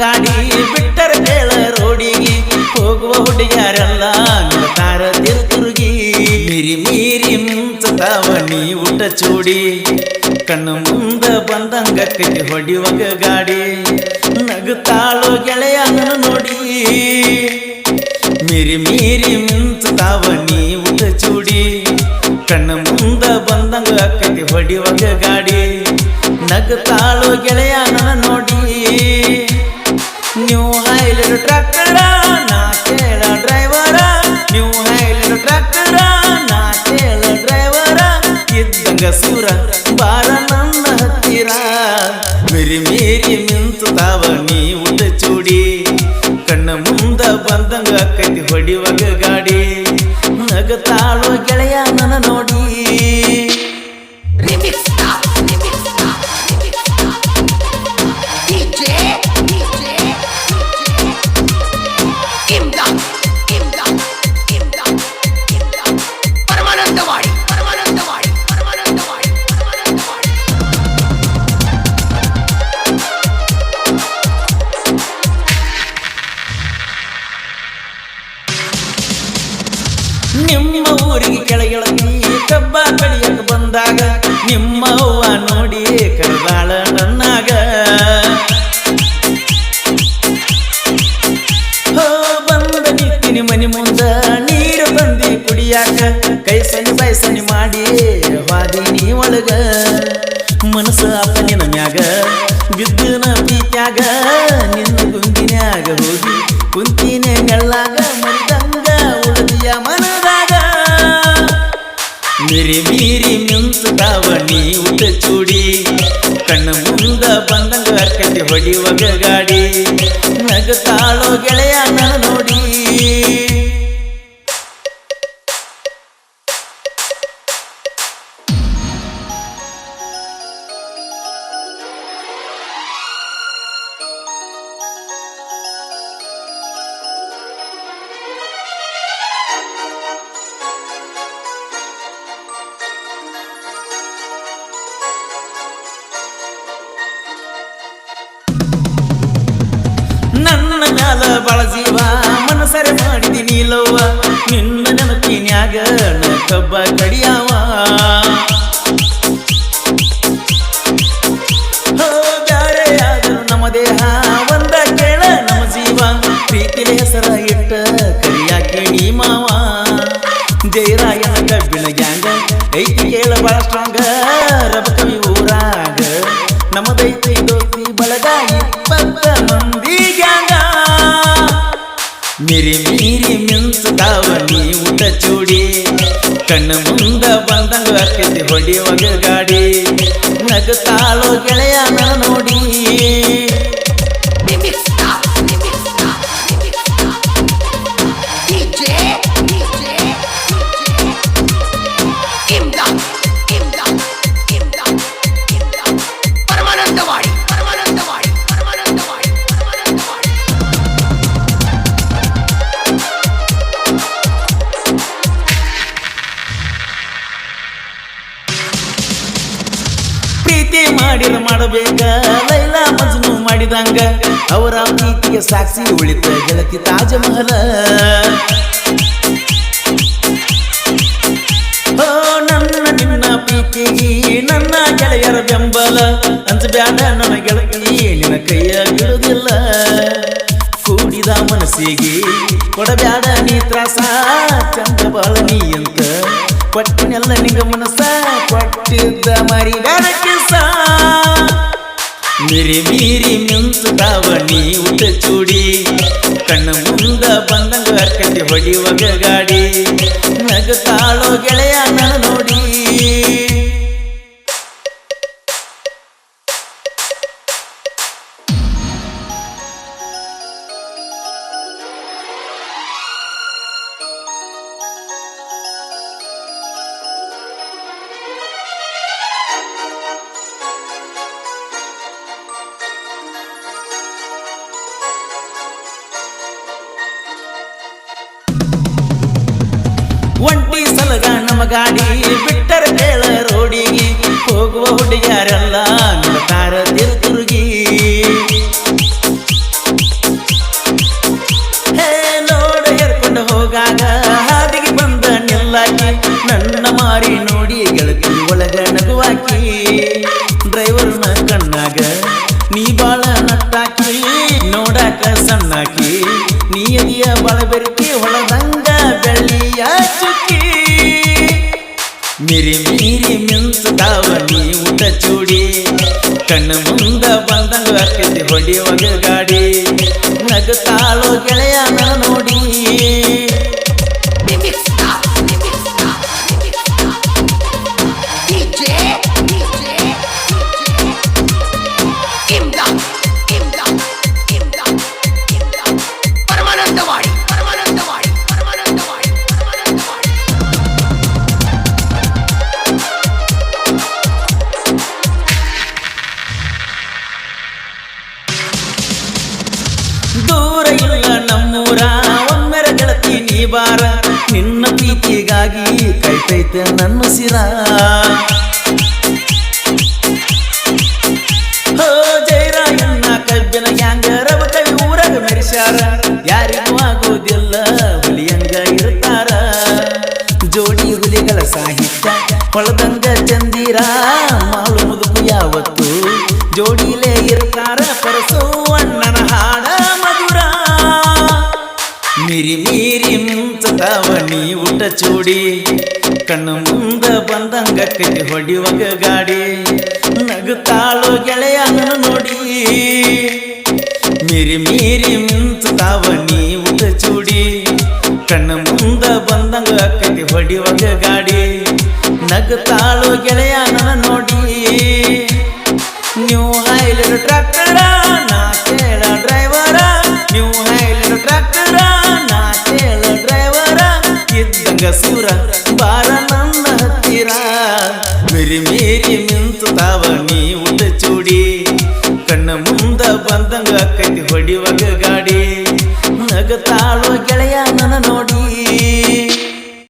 ಗಾಡಿ ಬಿಟ್ಟರ ಕೇಳ ರೋಡಿಗೆ ಹೋಗುವ ಹುಡುಗಿಯರೆಲ್ಲ ನಿಲ್ತಾರ ತಿರುಗಿ ಮೀರಿ ಮೀರಿ ಮುಂಚತಾವ ನೀ ಊಟ ಚೂಡಿ ಕಣ್ಣು ಮುಂದ ಬಂದಂಗ ಕೈ ಹೊಡಿವಾಗ ಗಾಡಿ ನಗುತ್ತಾಳೋ ಗೆಳೆಯ ನನ್ನ ನೋಡಿ ಮೀರಿ ಮೀರಿ ಮಿಂಚತಾವ ನೀ ಊಟ ಚೂಡಿ ಕಣ್ಣು ಮುಂದ ಬಂದಂಗ ಕೈ ಹೊಡಿವಾಗ ಗಾಡಿ ಬಾರ ನನ್ನ ಹತ್ತಿರ. ಬಂದಾಗ ನಿಮ್ಮ ಅವ್ವ ನೋಡಿ ಕರದಾಳ ನನ್ನಾಗ. ಹೋ, ಬಂದ ನಿಂತಿನಿ ಮನಿ ಮುಂದ ನೀರು ಬಂದಿ ಕುಡಿಯಾಕ ಕೈ ಸನಿ ಬಯಸನಿ ಮಾಡಿ. ಮಿರಿ ಮೀರಿ ಮಿಂಚುತ್ತಾವ ನೀ ಊಟ ಚೂಡಿ. ಕಣ್ಣ ಮುಂದ ಬಂದಂಗ ಕಟ್ಟಿ ಹೊಡಿಯುವಾಗ ಗಾಡಿ ನಗತಾಳೋ ಗೆಳೆಯ ನೋಡಿ ನನ್ನ ಮ್ಯಾಲ ಬಳಸಿವ ಮನಸರೆ ಮಾಡಿದೀನಿ ಲವ್ವ. ನಿನ್ನ ನೆನಪಿನ್ಯಾಗ ಕಬ್ಬ ಕಡಿಯಾವ. ಬ್ಯಾರೆ ಆದರೂ ನಮ್ಮ ದೇಹ? ಬಳಗ ಇಪ್ಪತ್ತ ಮಂದಿ ಗ್ಯಾಂಗ ಮಿರಿ ಮೀರಿ ಮಿಂಚುತ್ತಾವ ನೀ ಊಟ ಚೂಡಿ. ಕಣ್ಣ ಮುಂದ ಬಂದಂಗ ಹೊಡಿ ಹೊಡಿಯುವಾಗ ಗಾಡಿ ನಗುತ್ತಾಳೋ ಗೆಳೆಯ ಪ್ರೀತಿ ಮಾಡಿರ ಮಾಡಬೇಕ. ಲೈಲಾ ಮಜ್ನು ಮಾಡಿದಂಗ ಅವರ ಪ್ರೀತಿಗೆ ಸಾಕ್ಷಿ ಉಳಿತ ಗೆಳತಿ ತಾಜಮಹಲ. ಓ ನನ್ನ ನಿನ್ನ ಪ್ರೀತಿ, ನನ್ನ ಗೆಳೆಯರ ಬೆಂಬಲ. ಅಂಚಬ್ಯಾಡ ನನ್ನ ಗೆಳತಿ, ನಿನ್ನ ಕೈಯ ಬಿಡುವುದಿಲ್ಲ ಕೂಡಿದ ಮನಸ್ಸಿಗೆ ಕೊಡಬ್ಯಾಡ ನೀ ತ್ರಾಸ. ಚಂದ ಬಾಳ ನೀ ಅಂತ ಕೊಟ್ಟಿನೆಲ್ಲ ನಿಂಗ ಮನಸ ಕೊಟ್ಟಿದ್ದ ಮರಿ ಕಿಸ ಮಿರಿ ಮೀರಿ ಮಿಂಚುತ್ತಾವ ನೀ ಊಟ ಚೂಡಿ. ಕಣ್ಣ ಮುಂದ ಬಂದಂಗ ಕಟ್ಟಿ ಹೊಡಿಯುವಾಗ ಗಾಡಿ. ನಗತಾಳೋ ಗೆಳೆಯ ನೋಡಿ. ಒಂಟಿ ಸಲಗ ನಮ್ಮ ಗಾಡಿ ಬಿಟ್ಟರೆ ಕೇಳ ರೋಡಿಗೆ ಹೋಗುವ ಹುಡುಗಿಯಾರೆಲ್ಲ ನೋಡ್ತಾರ ತಿರುಗಿ. ಹೇ ನೋಡ ಹೇರ್ಕೊಂಡು ಹೋಗಾಗ ಹಾದಿಗೆ ಬಂದ ನಿಲ್ಲಾಕಿ, ನನ್ನ ಮಾರಿ ನೋಡಿ ಗೆಳತಿ ಒಳಗ ನಗುವಾಕಿ. ಡ್ರೈವರ್ನ ಕಣ್ಣಾಗ ನೀ ಬಾಳ ನಟ್ಟಾಕಿ, ನೋಡಾಕ ಸಣ್ಣಾಕಿ, ನೀ ಎದಿಯ ಬಾಳ ಬೆರಕಿ ಒಳದಂಗ ಬೆಳ್ಳಿಯ ಚುಕ್ಕಿ ಮಿರಿ ಮೀರಿ ಮಿಂಚುತ್ತಾವ ನೀ ಊಟ ಚೂಡಿ. ಕಣ್ಣು ಮುಂದ ಬಂದಂಗ ಹೊಡಿ ಹೊಡಿಯುವಾಗ ಗಾಡಿ ನಗುತ್ತಾಳೋ ಗೆಳೆಯ ನಮ್ಮೂರ. ಒಮ್ಮೆರ ಗೆಳತಿ ನೀ ಬಾರ. ನಿನ್ನ ಪ್ರೀತಿಗಾಗಿ ಕೈತೈತೆ ನನ್ನ ಸಿರ ಚೂಡಿ ಕಣ್ಣು ಮುಂದ ಬಂದಂಗ ಕೈ ಹೊಡಿವಾಗ ಗಾಡಿ ನಗುತ್ತಾಳು ಗೆಳೆಯ ನೋಡಿ. ಮೀರಿ ಮೀರಿ ಮಿಂತು ತಾವ ನೀವು ಚೂಡಿ. ಕಣ್ಣು ಮುಂದ ಬಂದಂಗ ಕೈ ಹೊಡಿವಾಗ ಗಾಡಿ ನಗುತ್ತಾಳು ಗೆಳೆಯ ನೋಡಿ. ನೀವು ಹೈಲರ್ ಟ್ರ್ಯಾಕ್ಟರ ನಾ ಕೇಳ ಡ್ರೈವರ? ನೀವು ಹೈಲರ್ ಇದ್ದಂಗ ಸೂರ